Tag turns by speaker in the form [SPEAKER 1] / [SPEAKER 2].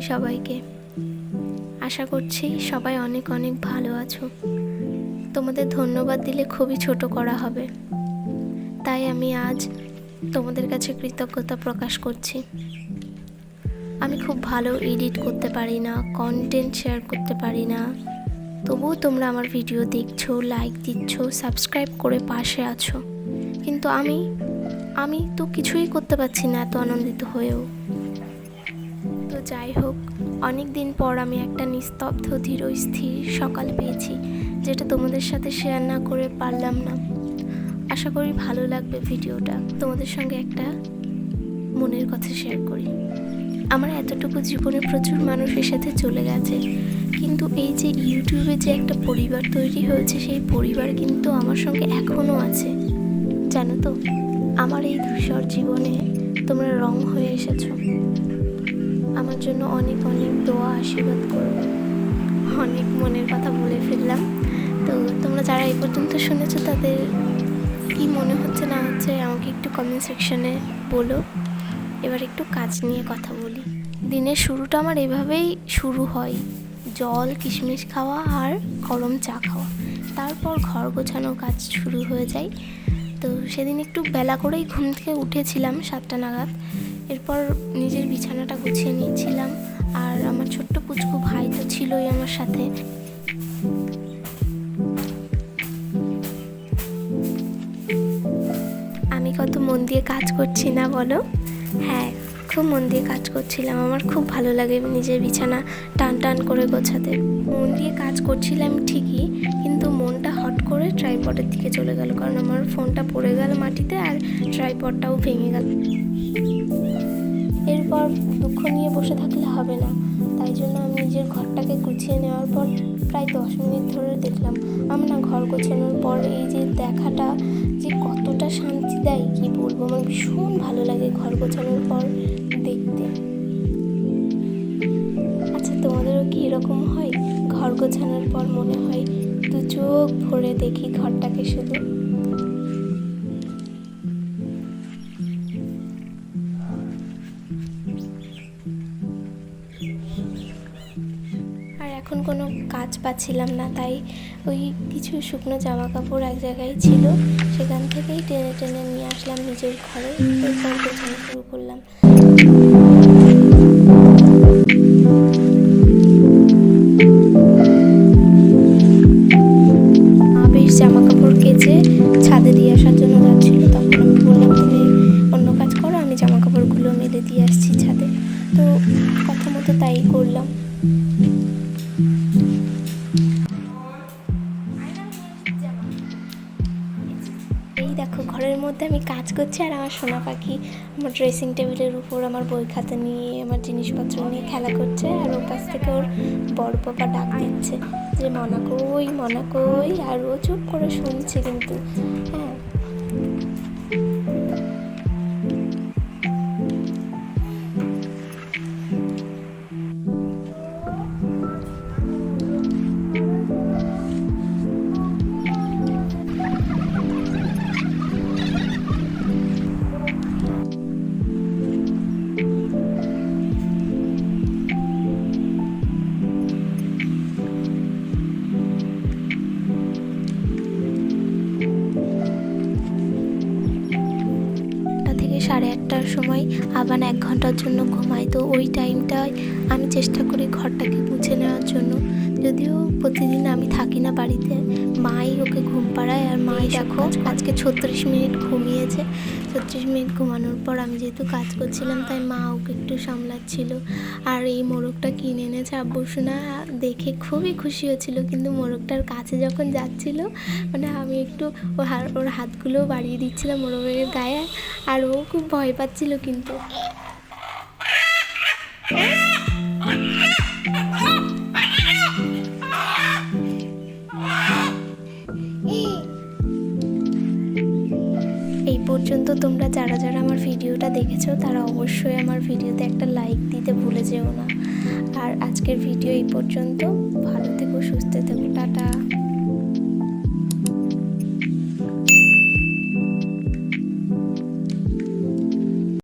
[SPEAKER 1] সবাইকে। আশা করছি সবাই অনেক অনেক ভালো আছো। তোমাদের ধন্যবাদ দিলে খুবই ছোট করা হবে। তাই আমি আজ তোমাদের কাছে কৃতজ্ঞতা প্রকাশ করছি। আমি খুব ভালো এডিট করতে পারি না কন্টেন্ট শেয়ার করতে পারি না। তবুও তোমরা আমার ভিডিও দেখছ লাইক দিচ্ছ সাবস্ক্রাইব করে পাশে আছো। কিন্তু আমি আমি তো কিছুই করতে পারছি না এত আনন্দিত হয়েও। যাই হোক অনেক দিন পর আমি একটা নিস্তব্ধ ধীর স্থির সকাল পেয়েছি, যেটা তোমাদের সাথে শেয়ার না করে পারলাম না। আশা করি ভালো লাগবে ভিডিওটা। তোমাদের সঙ্গে একটা মনের কথা শেয়ার করি। আমার এতটুকু জীবনে প্রচুর মানুষের সাথে চলে গেছে, কিন্তু এই যে ইউটিউবে যে একটা পরিবার তৈরি হয়েছে, সেই পরিবার কিন্তু আমার সঙ্গে এখনও আছে। জানো তো, আমার এই ধূসর জীবনে তোমরা রং হয়ে এসেছ। আমার জন্য অনেক অনেক দোয়া, আশীর্বাদ করো অনেক মনের কথা বলে ফেললাম। তো তোমরা যারা এই পর্যন্ত শুনেছো তাদের কি মনে হচ্ছে না হচ্ছে আমাকে একটু কমেন্ট সেকশনে বলো। এবার একটু কাজ নিয়ে কথা বলি। দিনের শুরুটা আমার এভাবেই শুরু হয়। জল, কিশমিশ খাওয়া আর গরম চা খাওয়া। তারপর ঘর গোছানো কাজ শুরু হয়ে যায়। তো সেদিন একটু বেলা করেই ঘুম থেকে উঠেছিলাম সাতটা নাগাদ। এরপর নিজের বিছানাটা গুছিয়ে নিয়েছিলাম আর আমার ছোট্ট পুচকু ভাই তো ছিলই আমার সাথে। আমি কত মন দিয়ে কাজ করছি না বলো? হ্যাঁ খুব মন দিয়ে কাজ করছিলাম। আমার খুব ভালো লাগে নিজের বিছানা টান টান করে গোছাতে। মন দিয়ে কাজ করছিলাম ঠিকই, কিন্তু মনটা হট করে ট্রাইপডের দিকে চলে গেল, কারণ আমার ফোনটা পড়ে গেল মাটিতে আর ট্রাইপডটাও ভেঙে গেল। দুঃখ নিয়ে বসে থাকলে হবে না। তাই জন্য আমি নিজের ঘরটাকে গুছিয়ে নেওয়ার পর প্রায় দশ মিনিট ধরে দেখলাম, আমার না ঘর গোছানোর পর এই যে দেখাটা যে কতটা শান্তি দেয়, কি বলব? আমার ভীষণ ভালো লাগে ঘর গোছানোর পর দেখতে। আচ্ছা তোমাদেরও কি এরকম হয়? ঘর গোছানোর পর মনে হয় দু চোখ ভরে দেখি ঘরটাকে শুধু। এখন কোনো কাজ পাচ্ছিলাম না, তাই ওই কিছু শুকনো জামা কাপড় এক জায়গায় ছিল, সেখান থেকেই টেনে টেনে নিয়ে আসলাম নিজের ঘরে শুরু করলাম। জামা কাপড় কেচে ছাদে দিয়ে আসার জন্য তখন আমি বললাম, তুমি অন্য কাজ করো, আমি জামা কাপড়গুলো মেলে দিয়ে আসছি ছাদে। তো কথা মতো তাই করলাম। দেখো, ঘরের মধ্যে আমি কাজ করছি আর আমার সোনা পাখি আমার ড্রেসিং টেবিলের উপর আমার বই খাতা নিয়ে, আমার জিনিসপত্র নিয়ে খেলা করছে আর ওর কাছ থেকে ওর বড় পাপা ডাক দিচ্ছে যে, মনা কই মনা কই? আর ও চুপ করে শুনছে কিন্তু হ্যাঁ। সময় আবার এক ঘণ্টার জন্য ঘুমাই। তো ওই টাইমটায় আমি চেষ্টা করি ঘরটাকে মুছে নেওয়ার জন্য। যদিও প্রতিদিন আমি থাকি না বাড়িতে মাই ওকে ঘুম পাড়ায় আর মাই দেখো আজকে ছত্রিশ মিনিট ঘুমিয়েছে। ছত্রিশ মিনিট ঘুমানোর পর আমি যেহেতু কাজ করছিলাম তাই মা ওকে একটু সামলাচ্ছিল। আর এই মোরগটা কিনে এনেছে আব্বু সোনা দেখে খুবই খুশি হয়েছিল কিন্তু মোরগটার কাছে যখন যাচ্ছিল মানে আমি একটু ওর হাতগুলো বাড়িয়ে দিচ্ছিলাম মোরগের গায়ে আর ও খুব ভয় পাচ্ছিল কিন্তু। পর্যন্ত তোমরা যারা যারা আমার ভিডিওটা দেখেছ, তারা অবশ্যই আমার ভিডিওতে একটা লাইক দিতে ভুলে যেও না। আর আজকের ভিডিও এই পর্যন্ত। ভালো থেকো, সুস্থ থেকো, টাটা।